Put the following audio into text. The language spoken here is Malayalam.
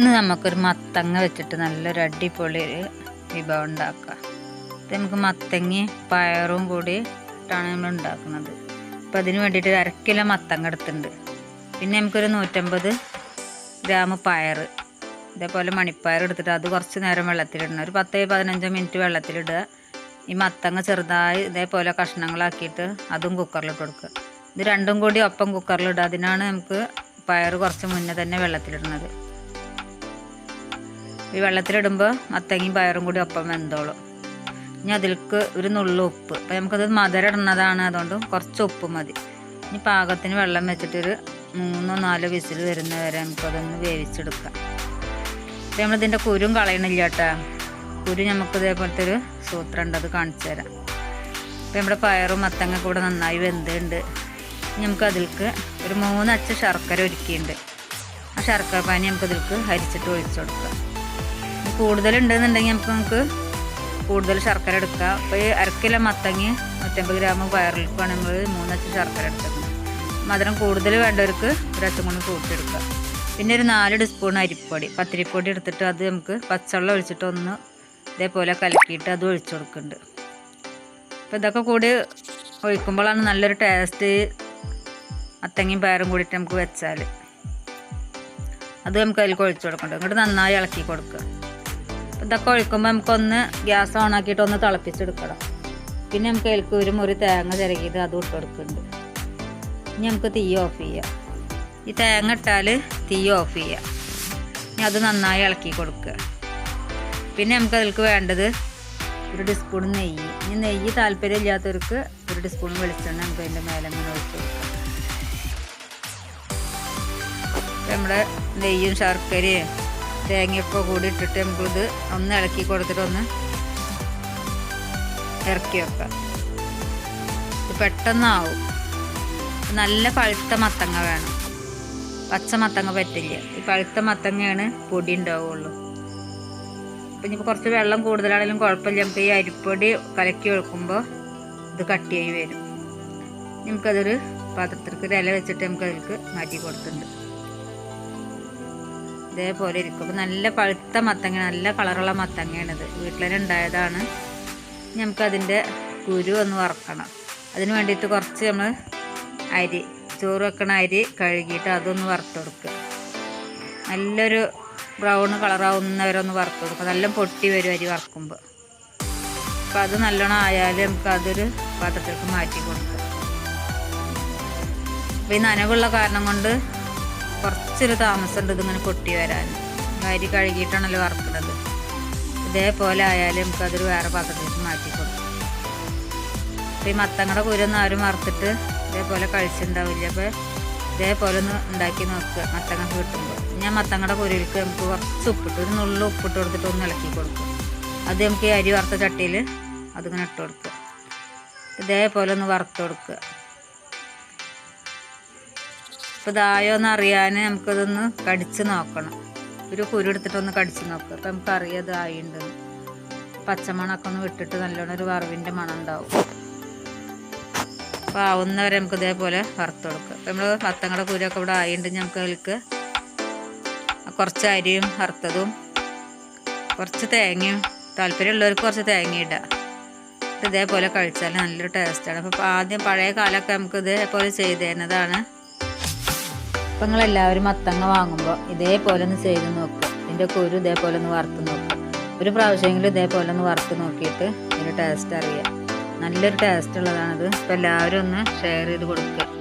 ഇന്ന് നമുക്കൊരു മത്തങ്ങ വെച്ചിട്ട് നല്ലൊരു അടിപൊളി ഒരു വിഭവം ഉണ്ടാക്കാം. നമുക്ക് മത്തങ്ങയും പയറും കൂടി ഇട്ടാണ് നമ്മൾ ഉണ്ടാക്കുന്നത്. അപ്പം അതിന് വേണ്ടിയിട്ട് അര കിലോ മത്തങ്ങ എടുത്തിട്ടുണ്ട്. പിന്നെ നമുക്കൊരു നൂറ്റമ്പത് ഗ്രാം പയർ ഇതേപോലെ മണിപ്പയർ എടുത്തിട്ട് അത് കുറച്ച് നേരം വെള്ളത്തിലിടണം. ഒരു പത്ത് പതിനഞ്ച് മിനിറ്റ് വെള്ളത്തിലിടുക. ഈ മത്തങ്ങ ചെറുതായി ഇതേപോലെ കഷ്ണങ്ങളാക്കിയിട്ട് അതും കുക്കറിലിട്ട് കൊടുക്കുക. ഇത് രണ്ടും കൂടി ഒപ്പം കുക്കറിലിടുക അതിനാണ് നമുക്ക് പയർ കുറച്ച് മുന്നേ തന്നെ വെള്ളത്തിലിടുന്നത്. ഈ വെള്ളത്തിലിടുമ്പോൾ മത്തങ്ങയും പയറും കൂടി ഒപ്പം വെന്തോളും. ഇനി അതിൽക്ക് ഒരു നുള്ളു ഉപ്പ്. അപ്പം നമുക്കത് മധുരം ഇടുന്നതാണ് അതുകൊണ്ട് കുറച്ച് ഉപ്പ് മതി. ഇനി പാകത്തിന് വെള്ളം വെച്ചിട്ടൊരു മൂന്നോ നാലോ വിസിൽ വരുന്ന വരെ നമുക്കതൊന്ന് വേവിച്ചെടുക്കാം. അപ്പം നമ്മളിതിന്റെ കുരും കളയണില്ല കേട്ടോ. കുരു നമുക്ക് ഇതേപോലത്തെ ഒരു സൂത്രം ഉണ്ട് അത് കാണിച്ചു തരാം. അപ്പം നമ്മുടെ പയറും മത്തങ്ങ കൂടെ നന്നായി വെന്തുണ്ട്. നമുക്ക് അതിലേക്ക് ഒരു മൂന്ന് അച്ച ശർക്കര ഒരുക്കിയിട്ടുണ്ട്. ആ ശർക്കര പാനി നമുക്ക് ഇതിലേക്ക് അരിച്ചിട്ട് ഒഴിച്ചു കൊടുക്കാം. കൂടുതലുണ്ടെന്നുണ്ടെങ്കിൽ നമുക്ക് നമുക്ക് കൂടുതൽ ശർക്കര എടുക്കാം അപ്പോൾ ഈ അരക്കിലോ മത്തങ്ങി നൂറ്റമ്പത് ഗ്രാം പയറിലേക്കാണ് നമ്മൾ മൂന്നച്ച ശർക്കര എടുക്കുന്നത് മധുരം കൂടുതൽ വേണ്ടവർക്ക് ഒരച്ചും കൊണ്ട് കൂട്ടിയെടുക്കുക പിന്നെ ഒരു നാല് ടീസ്പൂൺ അരിപ്പൊടി. പത്തിരിപ്പൊടി എടുത്തിട്ട് അത് നമുക്ക് പച്ചവെള്ളം ഒഴിച്ചിട്ട് ഒന്ന് ഇതേപോലെ കലക്കിയിട്ട് അത് ഒഴിച്ചു കൊടുക്കുന്നുണ്ട്. അപ്പോൾ ഇതൊക്കെ കൂടി ഒഴിക്കുമ്പോഴാണ് നല്ലൊരു ടേസ്റ്റ് മത്തങ്ങയും പയറും കൂടിയിട്ട് നമുക്ക് വെച്ചാൽ അത് നമുക്ക് അതിൽ ഒഴിച്ചു കൊടുക്കണ്ട എന്നിട്ട് നന്നായി ഇളക്കി കൊടുക്കുക. ഇതൊക്കെ ഒഴിക്കുമ്പോൾ നമുക്കൊന്ന് ഗ്യാസ് ഓൺ ആക്കിയിട്ട് ഒന്ന് തിളപ്പിച്ചെടുക്കണം. പിന്നെ നമുക്ക് അതിലേക്ക് ഒരു തേങ്ങ ചിരകിയിട്ട് അതും ഇട്ട് കൊടുക്കുന്നുണ്ട്. ഇനി നമുക്ക് തീ ഓഫ് ചെയ്യാം. ഈ തേങ്ങ ഇട്ടാൽ തീ ഓഫ് ചെയ്യാം. ഇനി അത് നന്നായി ഇളക്കി കൊടുക്കുക. പിന്നെ നമുക്ക് അതിൽക്ക് വേണ്ടത് ഒരു ടീസ്പൂൺ നെയ്യ്. ഇനി നെയ്യ് താല്പര്യമില്ലാത്തവർക്ക് ഒരു ടീസ്പൂൺ വെളിച്ചെണ്ണ നമുക്ക് അതിന്റെ മേലെ അങ്ങനെ ഒഴിച്ച് കൊടുക്കാം. നമ്മുടെ നെയ്യും ശർക്കരയും തേങ്ങയൊക്കെ കൂടി ഇട്ടിട്ട് നമുക്കിത് ഒന്ന് ഇളക്കി കൊടുത്തിട്ട് ഒന്ന് ഇറക്കി വെക്കാം. ഇത് പെട്ടെന്നാവും. നല്ല പഴുത്ത മത്തങ്ങ വേണം. പച്ച മത്തങ്ങ പറ്റില്ല. ഈ പഴുത്ത മത്തങ്ങയാണ് പൊടി ഉണ്ടാവുള്ളൂ. അപ്പം ഇനിയിപ്പോൾ കുറച്ച് വെള്ളം കൂടുതലാണെങ്കിലും കുഴപ്പമില്ല. നമുക്ക് ഈ അരിപ്പൊടി കലക്കി വെക്കുമ്പോൾ ഇത് കട്ടിയായി വരും. നമുക്കതൊരു പാത്രത്തിലേക്ക് ഒരു ഇല വെച്ചിട്ട് നമുക്ക് മാറ്റി കൊടുത്തിട്ടുണ്ട്. ഇതേപോലെ ഇരിക്കും. അപ്പം നല്ല പഴുത്ത മത്തങ്ങ നല്ല കളറുള്ള മത്തങ്ങയാണിത്. വീട്ടിൽ തന്നെ ഉണ്ടായതാണ്. നമുക്കതിന്റെ കുരു ഒന്ന് വറക്കണം. അതിന് വേണ്ടിയിട്ട് കുറച്ച് നമ്മൾ അരി ചോറ് വെക്കണ അരി കഴുകിയിട്ട് അതൊന്ന് വറുത്ത് കൊടുക്കുക. നല്ലൊരു ബ്രൗൺ കളറാവുന്നവരൊന്ന് വറുത്തെടുക്കുക നല്ല പൊട്ടി വരും അരി വറക്കുമ്പോൾ അപ്പോൾ അത് നല്ലോണം ആയാൽ നമുക്ക് അതൊരു പാത്രത്തിലേക്ക് മാറ്റി കൊടുക്കുക അപ്പോൾ ഈ നനവുള്ള കാരണം കൊണ്ട് കുറച്ചൊരു താമസമുണ്ട് ഇതിങ്ങനെ പൊട്ടി വരാൻ. അരി കഴുകിയിട്ടാണല്ലോ വറക്കുന്നത്. ഇതേപോലെ ആയാലും നമുക്കതൊരു വേറെ പാത്രത്തിലേക്ക് മാറ്റി കൊടുക്കും. അപ്പോൾ ഈ മത്തങ്ങളുടെ കുരൊന്നും ആരും വറുത്തിട്ട് ഇതേപോലെ കഴിച്ചിട്ടുണ്ടാവില്ല അപ്പോൾ ഇതേപോലെ ഒന്ന് ഉണ്ടാക്കി നോക്കുക മത്തങ്ങ കിട്ടുമ്പോൾ ഞാൻ മത്തങ്ങയുടെ കുരയിലേക്ക് നമുക്ക് കുറച്ച് ഉപ്പിട്ട് ഒരു നുള്ളു ഉപ്പിട്ട് കൊടുത്തിട്ട് ഒന്ന് ഇളക്കി കൊടുക്കും അത് നമുക്ക് ഈ അരി വറുത്ത ചട്ടിയിൽ അതിങ്ങനെ ഇട്ട് കൊടുക്കുക. ഇതേപോലെ ഒന്ന് വറുത്ത് കൊടുക്കുക. ഇപ്പോൾ ഇതായോന്ന് അറിയാൻ നമുക്കതൊന്ന് കടിച്ച് നോക്കണം. ഒരു കുരു എടുത്തിട്ടൊന്ന് കടിച്ച് നോക്കുക അപ്പോൾ നമുക്ക് അറിയാം ഇത് ആയിണ്ടെന്ന് പച്ചമണമൊക്കെ ഒന്ന് വിട്ടിട്ട് നല്ലോണം ഒരു വറവിന്റെ മണം ഉണ്ടാവും. അപ്പോൾ ആവുന്നവരെ നമുക്ക് ഇതേപോലെ വറുത്ത് കൊടുക്കുക അപ്പോൾ നമ്മൾ പത്തങ്ങളുടെ കുരുവൊക്കെ ഇവിടെ ആയിട്ടുണ്ടെങ്കിൽ നമുക്ക് അതിലേക്ക് കുറച്ച് അരിയും വറുത്തതും കുറച്ച് തേങ്ങയും താല്പര്യമുള്ളവർക്ക് കുറച്ച് തേങ്ങ ഇടുക ഇതേപോലെ കഴിച്ചാൽ നല്ലൊരു ടേസ്റ്റാണ് അപ്പോൾ ആദ്യം പഴയ കാലമൊക്കെ നമുക്ക് ഇതേപോലെ ചെയ്ത് തരുന്നതാണ് അപ്പം നിങ്ങളെല്ലാവരും മത്തങ്ങ വാങ്ങുമ്പോൾ ഇതേപോലെ ഒന്ന് ചെയ്ത് നോക്കുക ഇതിന്റെ കുരു ഇതേപോലെ ഒന്ന് വറുത്ത് നോക്കുക ഒരു പ്രാവശ്യമെങ്കിലും ഇതേപോലെ ഒന്ന് വറുത്ത് നോക്കിയിട്ട് ഇതിന്റെ ടേസ്റ്റ് അറിയാം. നല്ലൊരു ടേസ്റ്റ് ഉള്ളതാണിത്. അപ്പോൾ എല്ലാവരും ഒന്ന് ഷെയർ ചെയ്ത് കൊടുക്കുക